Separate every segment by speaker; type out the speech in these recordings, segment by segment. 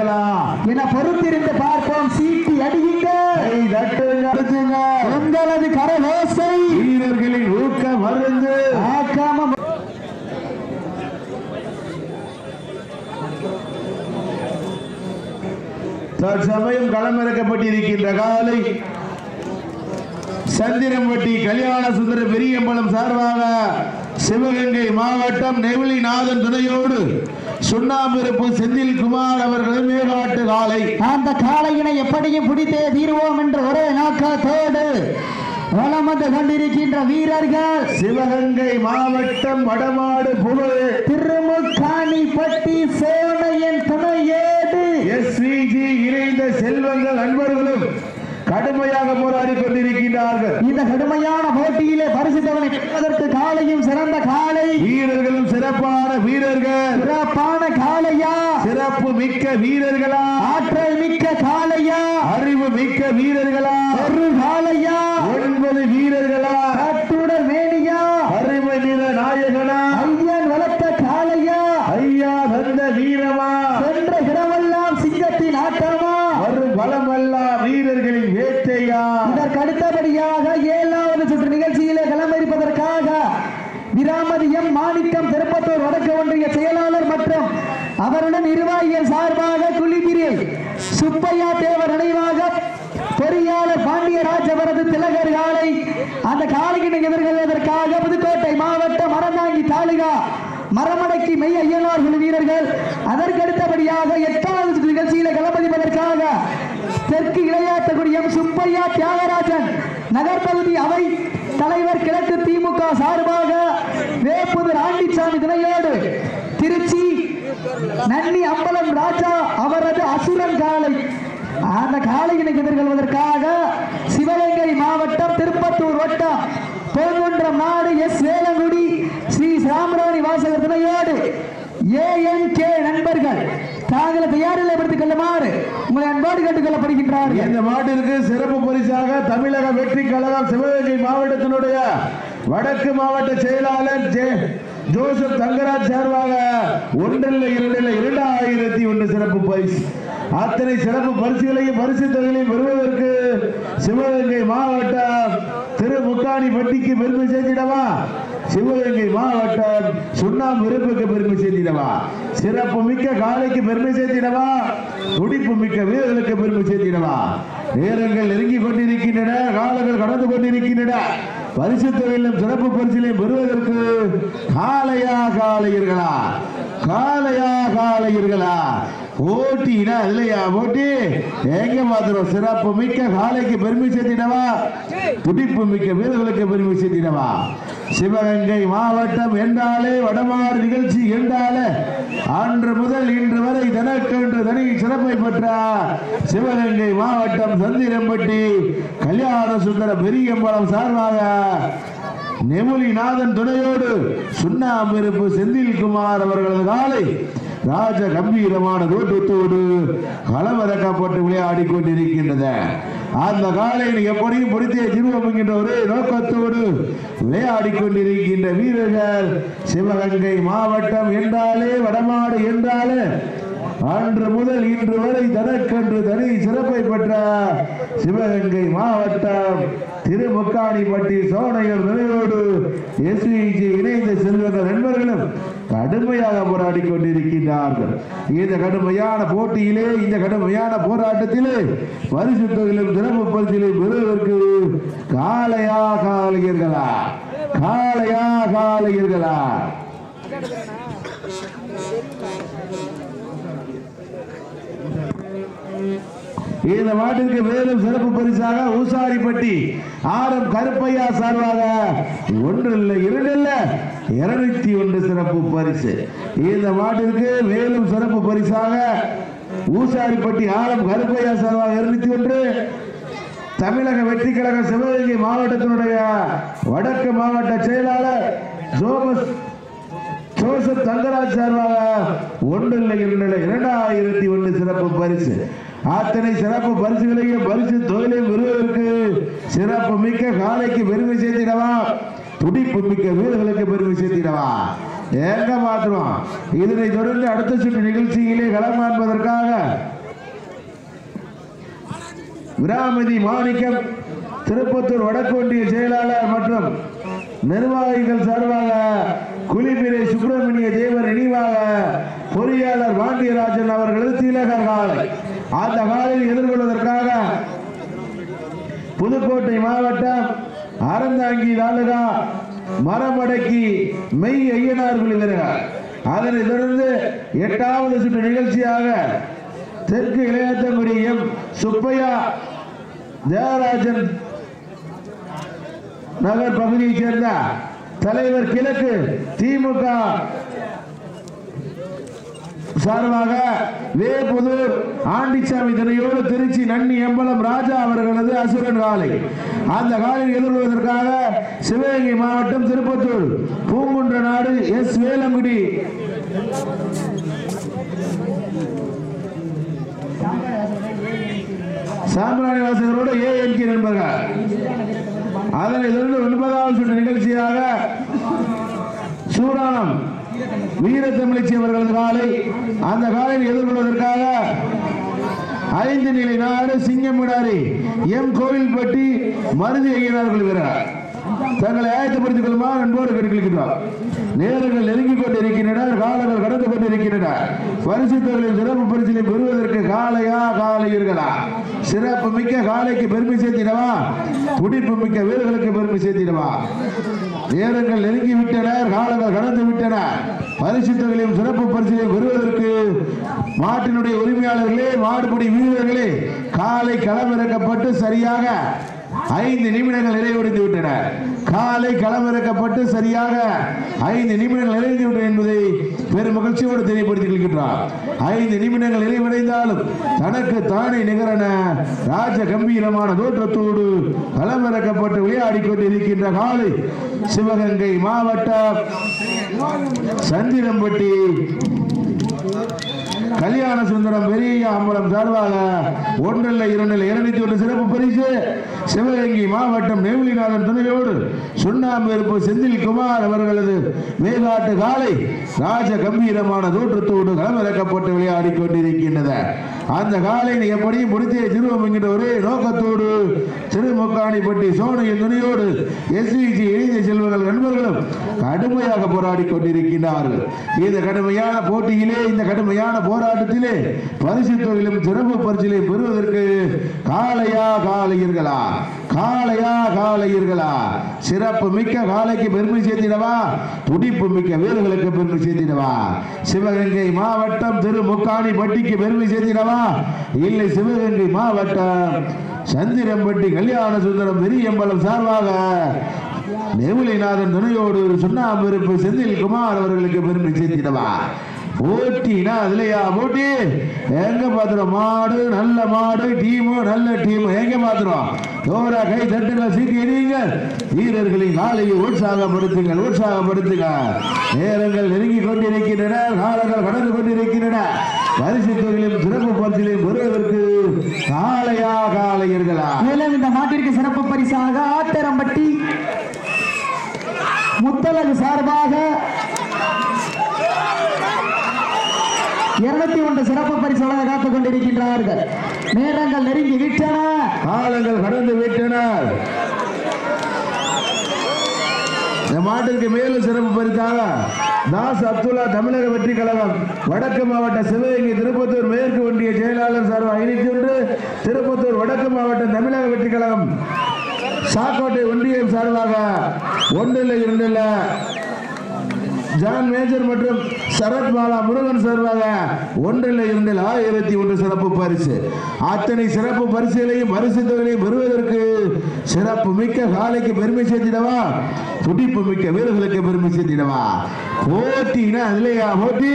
Speaker 1: வீரர்களா
Speaker 2: என பொறுத்திருந்து பார்ப்போம். சீட்டி அடியுங்கள்.
Speaker 1: கை தட்டுங்க அடிச்சுங்க.
Speaker 2: உங்களது கரவேசை
Speaker 1: வீரர்களின் ஊக்க மருந்து.
Speaker 2: ஆக்காம
Speaker 1: தற்சமயம் களமிறக்கப்பட்டிருக்கின்ற காலை சந்திரம்பட்டி கல்யாண சுந்தர பெரியம்பலம் சார்பாக சிவகங்கை மாவட்டம் நெவிலிநாதன் துணையோடு சுண்ணாம்பிருப்பு செந்தில் குமார் அவர்களின் மேகாட்டு காலை.
Speaker 2: அந்த காளையினை எப்படியும் பிடித்தே தீர்வோம் என்ற ஒரே நோக்கத்தோடு வலம் வந்து கொண்டிருக்கின்ற வீரர்கள்
Speaker 1: சிவகங்கை மாவட்டம் வடமாடு புகழ்.
Speaker 2: திருமுக்காணி பட்டி சோனையன் துணையோடு
Speaker 1: எஸ்விஜி இணைந்த செல்வங்கள் நண்பர்களும் கடுமையாக போராடி கொண்டிருக்கின்றார்கள்.
Speaker 2: இந்த கடுமையான போட்டியிலே பரிசு தவணை பெறுவதற்கு காளையும் சிறந்த காளை
Speaker 1: வீரர்களும் சிறப்பான வீரர்கள்.
Speaker 2: சிறப்பான காளையா
Speaker 1: சிறப்பு மிக்க வீரர்களா?
Speaker 2: ஆற்றல் மிக்க காளையா
Speaker 1: அறிவு மிக்க வீரர்களா?
Speaker 2: ஒரு காளையா
Speaker 1: ஒன்பது வீரர்களா?
Speaker 2: கட்டுடர் மேனியா?
Speaker 1: அருமை நிற நாயகனா?
Speaker 2: ஐயன் வளர்த்த காளையா
Speaker 1: ஐயா தந்த வீரமா
Speaker 2: சென்ற இடமெல்லாம் சிங்கத்தின் ஆட்டமா
Speaker 1: வரும் பலமல்லா வீரர்களின் வேட்டையா
Speaker 2: இதற்கு அடுத்தபடியாக ஏழாவது சுற்று நிகழ்ச்சியிலே களமிருப்பதற்காக விராமதி எம் மாணிக்கம் திருப்பத்தூர் வடக்கு ஒன்றிய செயலாளர் மற்றும் அவருடன் நிர்வாகிகள் சார்பாக குளிபிரில் சுப்பையா தேவர் நினைவாக பொறியாளர் பாண்டியராஜ் அவரது திலகர் காலை அந்த காலையினை எதிர்கொள்வதற்காக புதுக்கோட்டை மாவட்டம் மரந்தாங்கி தாலுகா மரமடக்கி மெய் ஐயனார்கள் வீரர்கள். அதற்கு அடுத்தபடியாக எட்டாவது நிகழ்ச்சியில களமதிப்பதற்காக தெற்கு இளையாத்தகுடி சுப்பையா தியாகராஜன். நகர்பகுதி அவை தலைவர் கிழக்கு திமுக சார்பாக வேப்புதர் ஆண்டிச்சாமி துணையோடு திருச்சி நன்னி அம்பலம் ராஜா அவரது அசுரன் காலை அந்த காலையினை எதிர்கொள்வதற்காக சிவகங்கை மாவட்டம் திருப்பத்தூர் வட்டம் பொன்குன்றம் நாடு எஸ் வேலங்குடி ஸ்ரீ சாம்ராணி வாசகர் துணையோடு ஏஎன்கே நண்பர்கள் தாங்களை தயாரில் எடுத்துக் கொள்ளுமாறு உங்களை அன்போடு கேட்டுக் கொள்ளப்படுகின்றார்கள்
Speaker 1: இந்த மாட்டிற்கு சிறப்பு பரிசாக தமிழக வெற்றி கழகம் சிவகங்கை மாவட்டத்தினுடைய வடக்கு மாவட்ட செயலாளர் ஜே ஜோசப் தங்கராஜ் சார்பாக ஒன்றில் இரண்டில் இரண்டாயிரத்தி ஒன்று சிறப்பு பரிசு. அத்தனை சிறப்பு பரிசுகளையும் பரிசு தொகைகளையும் பெறுவதற்கு சிவகங்கை மாவட்டம் திருமுக்காணி பட்டிக்கு பெருமை சேர்த்திடவா? சிவகங்கை மாவட்டம் சுண்ணாம்பு இருப்புக்கு பெருமை சேர்த்திடவா? சிறப்பு மிக்க காலைக்கு பெருமை சேர்த்திடவா? துடிப்பு மிக்க வீரர்களுக்கு பெருமை சேர்த்திடவா? நேரங்கள் நெருங்கி கொண்டிருக்கின்றன காலங்கள் கடந்து கொண்டிருக்கின்றன. பரிசு தொகையிலும் சிறப்பு பரிசிலையும் பெறுவதற்கு காலையா காலையர்களா காலையா காலையர்களா ஓட்டினா இல்லையா ஓட்டி எங்க மாத்திரம் சிறப்பு மிக்க காலைக்கு பெருமை சேர்த்திடவா? துடிப்பு மிக்க வீரர்களுக்கு பெருமை சேர்த்திடவா? சிவகங்கை மாவட்டம் என்றாலே வடமாறு நிகழ்ச்சி என்றாலே அன்று முதல் இன்று வரை தனக்கென்று தனி சிறப்பை பெற்ற சிவகங்கை மாவட்டம் சந்திரம்பட்டி கல்யாண சுந்தர பெரியம்பலம் சார்பாக நெமுலிநாதன் துணையோடு சுண்ணாம்பெருப்பு செந்தில்குமார் அவர்களது காலை ராஜ கம்பீரமான தோற்றத்தோடு களமிறக்கப்பட்டு விளையாடி கொண்டிருக்கின்றது அந்த காலையில் எப்படியும் பிடித்தே திருவம் என்கின்ற ஒரே நோக்கத்தோடு விளையாடி கொண்டிருக்கின்ற வீரர்கள் சிவகங்கை மாவட்டம் என்றாலே வடமாடு என்றாலே அன்று முதல் இன்று வரை தனக்கென்று தனி சிறப்பை பெற்ற சிவகங்கை மாவட்டம் திருமுக்காணிப்பட்டி சோனையர் நிலையோடு எஸ்விஜி இணைந்த செல்வங்கள் நண்பர்களும் கடுமையாக போராடி கொண்டிருக்கின்றார்கள். இந்த கடுமையான போட்டியிலே இந்த கடுமையான போராட்டத்திலே பரிசு சிறப்பு பரிசிலும் பெறுவதற்கு காலையா காலையர்களா காலையா காலையர்களா இந்த மாட்டிற்கு மேலும் சிறப்பு பரிசாக ஊசாரிப்பட்டி ஆரம் கருப்பையா சார்பாக ஒன்று இல்லை இரண்டு இல்லை இருநூத்தி ஒன்று சிறப்பு பரிசு. இந்த மாட்டிற்கு மேலும் சிறப்பு பரிசாக ஊசாரிப்பட்டி ஆலம் கருப்பையா சர்வா இருநூத்தி ஒன்று. தமிழக வெற்றி கழக சிவகங்கை மாவட்டத்தினுடைய வடக்கு மாவட்ட செயலாளர் ஜோமஸ் ஜோசப் தங்கராஜ் சார்பாக ஒன்று இல்லை இல்லை இரண்டாயிரத்தி ஒன்று சிறப்பு பரிசு. அத்தனை சிறப்பு பரிசுகளையும் பரிசு தொழிலையும் பெறுவதற்கு சிறப்பு மிக்க காலைக்கு பெருமை சேர்த்திடவா? துடிப்பு மிக்க வீரர்களுக்கு பெருமை சேர்த்திடவா எங்க மாற்றுவோம் இதனை தொடர்ந்து அடுத்த சுற்று நிகழ்ச்சியிலே களம் காண்பதற்காக விராமதி மாணிக்கம் திருப்பத்தூர் வடக்கு ஒன்றிய செயலாளர் மற்றும் நிர்வாகிகள் சார்பாக குளிபிரை சுப்பிரமணிய தேவர் நினைவாக பொறியாளர் பாண்டியராஜன் அவர்களது திலகர் காலை. அந்த காலையில் எதிர்கொள்வதற்காக புதுக்கோட்டை மாவட்டம் அறந்தாங்கி தாலுகா மரமடக்கி மெய் ஐயனார் வீரர்கள் அதனை தொடர்ந்து எட்டாவது சுற்று நிகழ்ச்சியாக தெற்கு இளையாத்தங்குடி எம். சுப்பையா தேவராஜன் நகர் பகுதியைச் சேர்ந்த தலைவர் கிழக்கு திமுக சார்பாக வேபுதூர் ஆண்டிச்சாமி தினையோடு திருச்சி நன்னி எம்பலம் ராஜா அவர்களது அசுரன் காலை. அந்த காலையில் எதிர்கொள்வதற்காக சிவகங்கை மாவட்டம் திருப்பத்தூர் பூங்குன்ற நாடு எஸ் வேலங்குடி. சாம்பிராணி வாசகரோடு ஏ என்கே நண்பர்கள். அதனை தொடர்ந்து ஒன்பதாவது சுற்று நிகழ்ச்சியாக சூடானம் வீரத்தமிழ்ச்சி அவர்களது காலை அந்த காலையில் எதிர்கொள்வதற்காக ஐந்து நிலை நாடு சிங்கமிடாரி எம் கோவில்பட்டி மருந்து ஐயனார்கள் வீரர் தங்களை ஆயத்தப்படுத்திக் கொள்ளுமா அன்போடு கேட்டுக்கொள்கிறோம் நேரங்கள் நெருங்கிக் கொண்டிருக்கின்றன காலங்கள் கடந்து கொண்டிருக்கின்றன. பரிசுத்தவர்களின் சிறப்பு பரிசிலை பெறுவதற்கு காலையா காலையர்களா சிறப்பு மிக்க காலைக்கு பெருமை சேர்த்திடவா? துடிப்பு மிக்க வீரர்களுக்கு பெருமை சேர்த்திடவா? நேரங்கள் நெருங்கி விட்டன காலங்கள் கடந்து விட்டன. பரிசுத்தவர்களையும் சிறப்பு பரிசிலையும் பெறுவதற்கு மாட்டினுடைய உரிமையாளர்களே மாடுபடி வீரர்களே காலை களமிறக்கப்பட்டு சரியாக ஐந்து நிமிடங்கள் நிறைவடைந்து விட்டன. காலை களமிறக்கப்பட்டு சரியாக ஐந்து நிமிடங்கள் நிறைந்து விட்டன என்பதை பெரும் மகிழ்ச்சியோடு தெரியப்படுத்திக் கொள்கின்றார். ஐந்து நிமிடங்கள் நிறைவடைந்தாலும் தனக்கு தானே நிகரான ராஜ கம்பீரமான தோற்றத்தோடு களமிறக்கப்பட்டு விளையாடிக் கொண்டிருக்கின்ற காலை சிவகங்கை மாவட்டம் சந்திரம்பட்டி கல்யாண சுந்தரம் பெரிய அம்பலம் சார்பாக ஒன்றில் இரண்டில் இருநூத்தி ஒன்று சிறப்பு பரிசு. சிவகங்கை மாவட்டம் நெவிலிநாதன் துணையோடு சுண்ணாம்பு இருப்பு செந்தில் குமார் அவர்களது மேகாட்டு காலை ராஜ கம்பீரமான தோற்றத்தோடு களமிறக்கப்பட்டு விளையாடி கொண்டிருக்கின்றது அந்த காலையில் எப்படியும் முடித்தே திருவம் என்கிற ஒரே நோக்கத்தோடு திருமுக்காணிப்பட்டி சோனையின் துணையோடு எஸ்விஜி இணைந்த செல்வங்கள் நண்பர்களும் கடுமையாக போராடி கொண்டிருக்கிறார்கள் இந்த கடுமையான போட்டியிலே இந்த கடுமையான போராட்டத்திலே பரிசு தொகையிலும் சிறப்பு பரிசிலை பெறுவதற்கு காளையா காளையர்களா காளையா காளையீர்களா? சிறப்பு மிக்க காளைக்கு பெருமை சேர்த்திடவா? துடிப்பு மிக்க வீரர்களுக்கு பெருமை சேர்த்திடவா? சிவகங்கை மாவட்டம் திருமுக்காணி பட்டிக்கு பெருமை சேர்த்திடவா? இல்லை சிவகங்கை மாவட்டம் சந்திரம்பட்டி கல்யாண சுந்தரம் பெரியம்பலம் சார்பாக நெவுலிநாதன் துணையோடு சுண்ணாம்பிருப்பு செந்தில் குமார் அவர்களுக்கு பெருமை சேர்த்திடவா? ஓட்டினா அதுலயா? போட்டி. எங்க பாத்துறோம்? மாடு நல்ல மாடு டீமு நல்ல டீம். எங்க பாத்துறோம்? தோரா கை தட்டுங்க சீட்டி எறியுங்க. வீரர்களின் நாளையை உற்சாகப்படுத்துங்கள் உற்சாகப்படுத்துங்க. நேரங்கள் நெருங்கி கொண்டிருக்கின்றன காலங்கள் கடந்து கொண்டிருக்கின்றன. பரிசு தொகையிலும் சிறப்பு பரிசிலையும் பெறுவதற்கு காலையா காலையர்களா?
Speaker 2: மேலும் இந்த மாட்டிற்கு சிறப்பு பரிசாக ஆத்தரம்பட்டி முத்தலகு சார்பாக இருபத்தி ஒன்று சிறப்பு பரிசாக காத்துக் கொண்டிருக்கின்றார்கள் நேரங்கள் நெருங்கி விட்டன.
Speaker 1: காலங்கள் கடந்து விட்டன. இந்த மாட்டிற்கு மேலும் சிறப்பு பரிசாக தாஸ் அப்துல்லா தமிழக வெற்றி கழகம் வடக்கு மாவட்ட சிவகங்கை திருப்பத்தூர் மேற்கு ஒன்றிய செயலாளர் சார்பாக ஐநூத்தி ஒன்று திருப்பத்தூர் வடக்கு மாவட்ட தமிழக வெற்றி கழகம் சாக்கோட்டை ஒன்றியம் சார்பாக ஒன்றில் இரண்டில் ஜான் மேஜர் மற்றும் சரத்பாலா முருகன் சார்பாக ஒன்றில் இரண்டில் ஆயிரத்தி ஒன்று சிறப்பு பரிசு. அத்தனை சிறப்பு பரிசுகளையும் பரிசு தொகையையும் பெறுவதற்கு சிறப்பு மிக்க காலைக்கு பெருமை சேர்த்திடவா? துடிப்பு மிக்க வீரர்களுக்கு பெருமை சேர்த்திடவா? போட்டினா இல்லையா போட்டி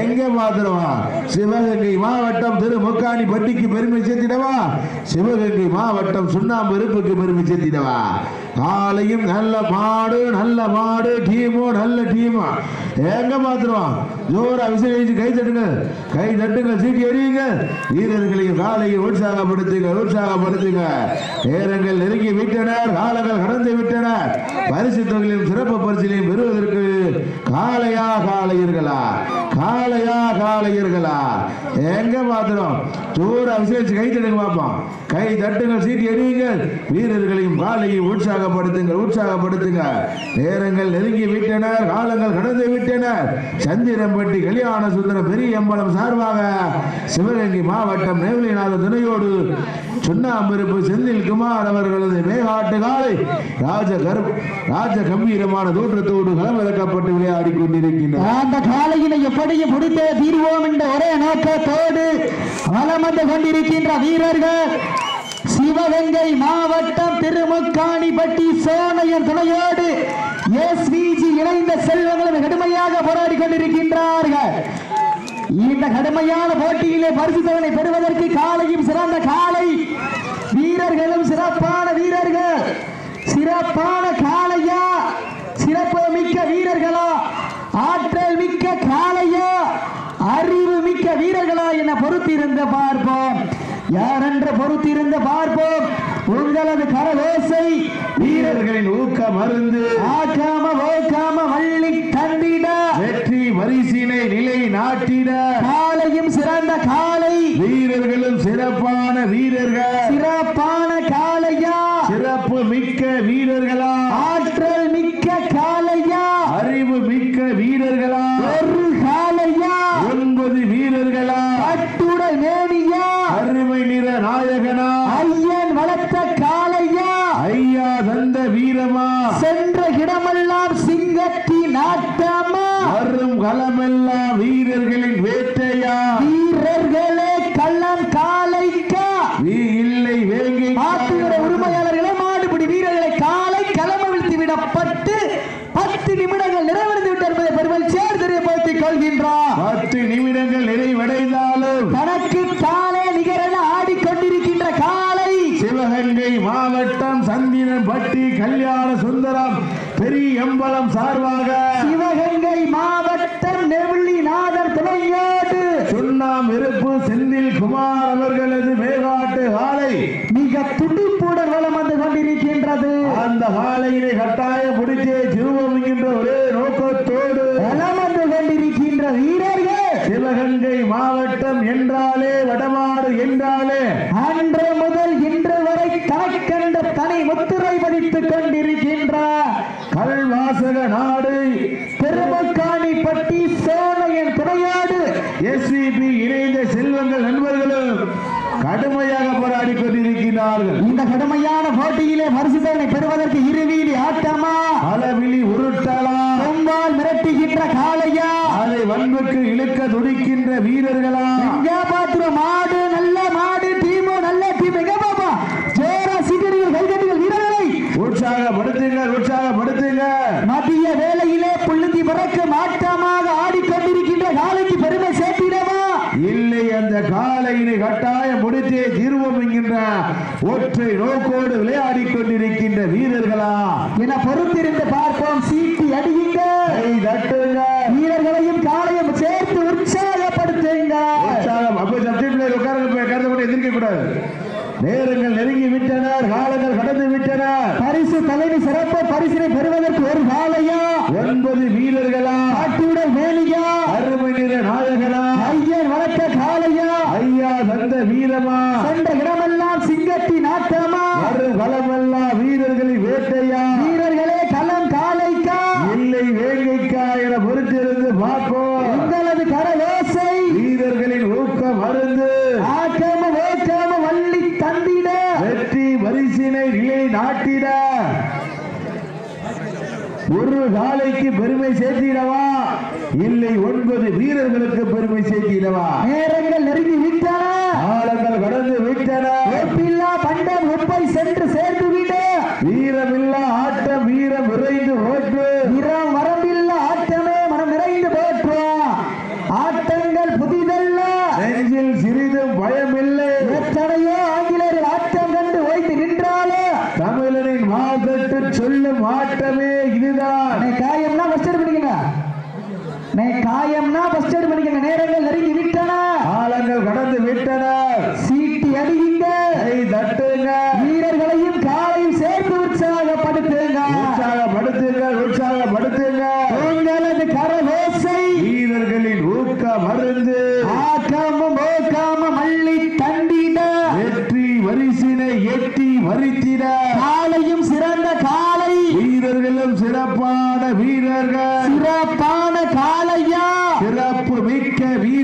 Speaker 1: எங்க பாத்துருவா சிவகங்கை மாவட்டம் திரு முக்காணி பட்டிக்கு பெருமை சேர்த்திடவா? சிவகங்கை மாவட்டம் சுண்ணாம்பு இருப்புக்கு பெருமை சேர்த்திடவா? காலையும் நல்ல மாடு நல்ல மாடு டீமோ நல்ல டீமா. எங்க பாத்துருவோம் ஜோரா விசேஷிச்சு கை தட்டுங்க. கை தட்டுங்க சீட்டி எறியுங்க. வீரர்களையும் காலையும் உற்சாகப்படுத்துங்க உற்சாகப்படுத்துங்க. நேரங்கள் நெருங்கி விட்டனர் காலங்கள் கடந்து விட்டனர் பரிசு தொகையிலும் சிறப்பு பரிசிலையும் பெறுவதற்கு காளையா காலையர்களா காலையா காலையர்களா எங்க பாத்துறோம் ஜோரா விசேஷிச்சு கை தட்டுங்க பார்ப்போம். கை தட்டுங்க சீட்டி எறியுங்க. வீரர்களையும் காலையும் உற்சாகப்படுத்துங்க உற்சாகப்படுத்துங்க. நேரங்கள் நெருங்கி விட்டனர் காலங்கள் கடந்து விட்டனர் சந்திரம்பட்டி கல்யாண சுந்தர பெரிய அம்பலம் சார்பாக சிவகங்கை மாவட்டம் நேவலிநாத துணையோடு சுண்ணாம்பிருப்பு செந்தில் குமார் அவர்களது மேகாட்டு காலை ராஜ கர் ராஜ கம்பீரமான தோற்றத்தோடு களமிறக்கப்பட்டு விளையாடி கொண்டிருக்கின்றனர்.
Speaker 2: அந்த காலையினை எப்படியும் முடித்தே தீர்வோம் என்ற ஒரே நோக்கத்தோடு வலம் வந்து கொண்டிருக்கின்ற வீரர்கள் சிவகங்கை மாவட்டம் திருமுக்காணிப்பட்டி சோனையன் துணையோடு எஸ்விஜி இணைந்த செல்வங்களும் கடுமையாக போராடி கொண்டிருக்கின்றார்கள். இந்த கடுமையான போட்டியிலே பரிசுத்தவனை பெறுவதற்கு காலையும் சிறந்த காலை. வீரர்களும் சிறப்பான வீரர்கள். சிறப்பான காலையா சிறப்பு மிக்க வீரர்களா? ஆற்றல் மிக்க காலையா அறிவு மிக்க வீரர்களா? என பொறுத்திருந்து பார்ப்போம். யாரென்று பொறுத்திருந்து பார்ப்போம். உங்களது வீரர்கள்
Speaker 1: வீரர்களின் ஊக்க மருந்து.
Speaker 2: ஆக்காம ஓக்காம வள்ளி தந்திட.
Speaker 1: வெற்றி வரிசினை நிலை நாட்டிட.
Speaker 2: காலையும் சிறந்த காலை.
Speaker 1: வீரர்களும் சிறப்பான வீரர்கள்.
Speaker 2: சிறப்பான காளையா
Speaker 1: சிறப்பு மிக்க வீரர்களா?
Speaker 2: ஆற்றல் மிக்க காளையா
Speaker 1: அறிவு மிக்க வீரர்களா
Speaker 2: ஒரு காளையா
Speaker 1: ஒன்பது வீரர்களா
Speaker 2: கட்டுடல் மேனியா
Speaker 1: அருமை நிற நாயகனா
Speaker 2: ஐயன் வளர்த்த காளையா
Speaker 1: ஐயா தந்த வீரமா
Speaker 2: சென்ற இடமெல்லாம் சிங்கத்தின் ஆட்டமா
Speaker 1: வரும் களமெல்லாம் வீரர்களின் வேட்டையா
Speaker 2: வீரர்களே கள்ளம் காளைக்கா
Speaker 1: நீ இல்லை வேங்கை
Speaker 2: மாட்டுகிற உரிமையாளர்களே மாடுபிடி வீரர்களை காலை களமவிழ்த்து விடப்பட்டு பத்து நிமிடங்கள் நிறைவடைந்து விட்ட என்பதை பெருமல் சேர் தெரியப்படுத்திக் கொள்கின்றார்
Speaker 1: பத்து நிமிடங்கள் நிறைவடைந்தாலும்
Speaker 2: தனக்கு தானே நிகரென ஆடிக்கொண்டிருக்கின்ற காலை
Speaker 1: சிவகங்கை மாவட்டம் சந்திரன்பட்டி கல்யாண சுந்தரம் பெரிய எம்பலம் சார்பாக
Speaker 2: சிவகங்கை மாவட்டம் நெவிலி நாதர் துணையோடு
Speaker 1: சுண்ணாம் இருப்பு செந்தில் குமார் அவர்களது மேகாட்டு ஆலை
Speaker 2: மிக துடிப்புடன் வளம் வந்து கொண்டிருக்கின்றது
Speaker 1: அந்த ஆலையினை கட்டாயம் முடித்தே திருவோம் என்கின்ற ஒரே நோக்கத்தோடு
Speaker 2: வளம் வந்து கொண்டிருக்கின்ற வீரர்கள்
Speaker 1: சிவகங்கை மாவட்டம் என்றாலே வடமாடு என்றாலே
Speaker 2: அன்று முதல் இன்று வரை தனக்கென்ற தனி முத்திரை பதித்துக் கொண்டிருக்கின்றார்
Speaker 1: நாடு.
Speaker 2: பெருமக்காணிப்பட்டி சோனையன் துணையோடு.
Speaker 1: எஸ்விபி இணைந்த செல்வங்கள் நண்பர்களும் கடுமையாக போராடி கொண்டிருக்கிறார்கள்.
Speaker 2: இந்த கடுமையான போட்டியிலே பரிசுத்தனை பெறுவதற்கு இருவீதி ஆட்டமா?
Speaker 1: அளவிழி உருட்டலா?
Speaker 2: கொம்பால் மிரட்டுகின்ற காளையா?
Speaker 1: அதை வன்புக்கு இழுக்க துடிக்கின்ற வீரர்களா?
Speaker 2: எங்க பாத்திரம் மாடு நல்ல மாடு டீமு நல்ல டீம். எங்க பாப்பா ஜோரா சீக்கிரம் கைதட்டுகள் வீரர்களை.
Speaker 1: உற்சாகப்படுத்துங்க உற்சாகப்படுத்துங்க
Speaker 2: மதிய வேளையிலே புள்ளுந்தி பிறக்கு மாட்டமாக ஆடிக்கொண்டிருக்கின்ற காலைக்கு பெருமை சேர்த்திடவா?
Speaker 1: இல்லை அந்த காலையினை கட்டாயம் முடித்தே தீர்வோம் என்கின்ற ஒற்றை நோக்கோடு விளையாடி கொண்டிருக்கின்ற வீரர்களா?
Speaker 2: என பொறுத்திருந்து பார்ப்போம் சீட்டி அடியுங்க வீரர்களையும் காலையும் சேர்த்து உற்சாகப்படுத்துங்க
Speaker 1: உற்சாகம். அப்ப சப்ஜெக்ட் கருத்து கூட எதிர்க்க கூடாது நேரங்கள் நெருங்கி விட்டனர் காலங்கள் கடந்து விட்டனர்
Speaker 2: பரிசு தலைவி சிறப்பு பரிசினை பெறுவதற்கு ஒரு காலையா
Speaker 1: ஒன்பது வீரர்களா
Speaker 2: ஆட்டுடல் வேலியா
Speaker 1: அருமை நிற நாயகனா
Speaker 2: ஐயன் வளர்த்த காளையா
Speaker 1: ஐயா தந்த வீரமா
Speaker 2: சென்ற இடமெல்லாம் சிங்கத்தின் ஆட்டமா
Speaker 1: வரும் களமெல்லாம் வீரர்களின் வேட்டையா
Speaker 2: வீரர்களே களம் காளைக்கா
Speaker 1: இல்லை வேங்கைக்கா என பொறுத்திருந்து பார்ப்போம்
Speaker 2: உங்களது கரலோசை
Speaker 1: வீரர்களின் ஊக்கம் மருந்து
Speaker 2: ஆக்கம வேக்கம வள்ளி தந்திட
Speaker 1: வெற்றி வரிசினை நிலை நாட்டிட ஒரு காலைக்கு பெருமை சேர்த்திடவா? இல்லை ஒன்பது வீரர்களுக்கு பெருமை சேர்த்திடவா? செல்லும் ஆட்டமே
Speaker 2: இதுதான்.
Speaker 1: காயம்னா ஃபர்ஸ்ட் எய்ட்
Speaker 2: பண்ணிக்கங்க. காயம்னா ஃபர்ஸ்ட் எய்ட் பண்ணிக்கங்க. நேரங்கள்
Speaker 1: நெருங்கி விட்டன. காலங்கள் கடந்து விட்டன.
Speaker 2: சீட்டி அடியுங்க. கை தட்டுங்க.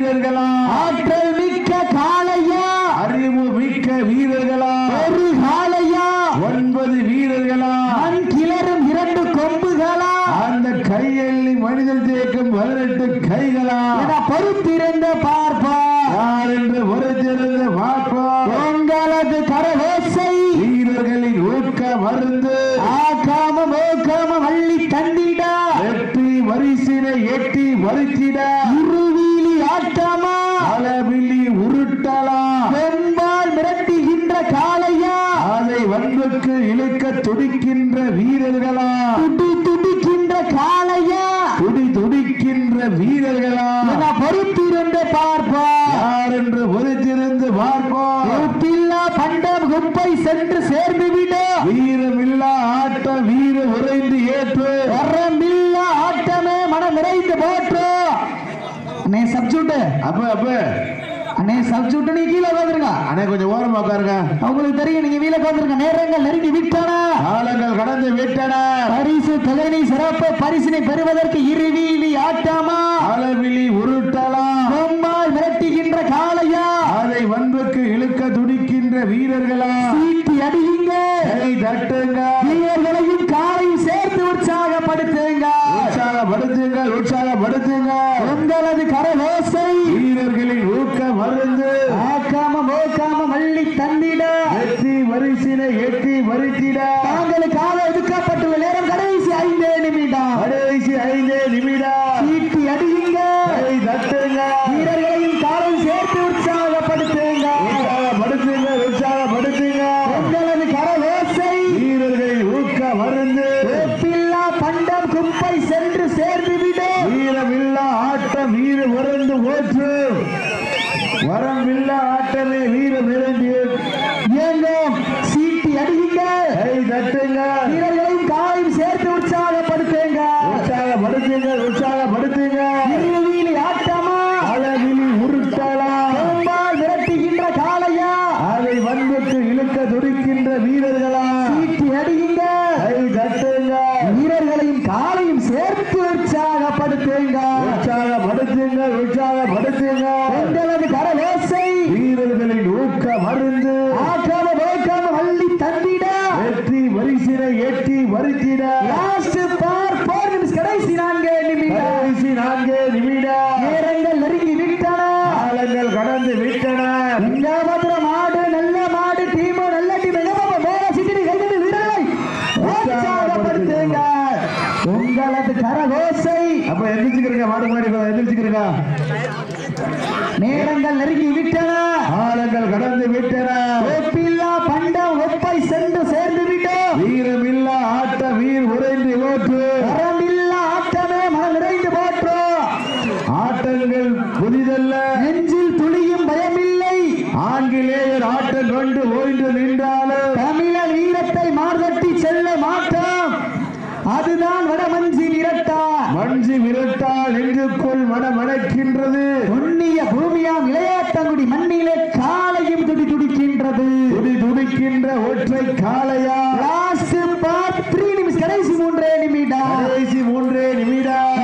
Speaker 2: வீரர்களா ஆற்றல் இழுக்க
Speaker 1: துடிக்கின்ற வீரர்களா?
Speaker 2: துடி துடிக்கின்ற காளையா?
Speaker 1: துடி துடிக்கின்ற வீரர்களா?
Speaker 2: பொறுத்திருந்து பார்ப்போம்.
Speaker 1: யார் என்று பொறுத்திருந்து பார்ப்போம்?
Speaker 2: பண்டம் குப்பை சென்று சேர்ந்து விட
Speaker 1: வீரமில்லா ஆட்டம் வீர உறைந்து ஏற்று.
Speaker 2: வரமில்லா ஆட்டமே மனம் நிறைந்து போற்று. நீ சப்ஜூட்டு.
Speaker 1: அப்ப அப்ப.
Speaker 2: அண்ணே சப்ஸ்டியூட் நீ கீழே உட்காந்துருங்க.
Speaker 1: அண்ணே கொஞ்சம் ஓரமா உட்காருங்க.
Speaker 2: அவங்களுக்கு தெரியும் நீங்க வீல உட்காந்துருங்க. நேரங்கள் நெருங்கி விட்டன.
Speaker 1: காலங்கள் கடந்து விட்டன.
Speaker 2: பரிசு தலைனை சிறப்பு பரிசினை பெறுவதற்கு இருவி ஆட்டாமா? மூன்றே நிமிடம்.
Speaker 1: கடைசி மூன்றே நிமிடம்.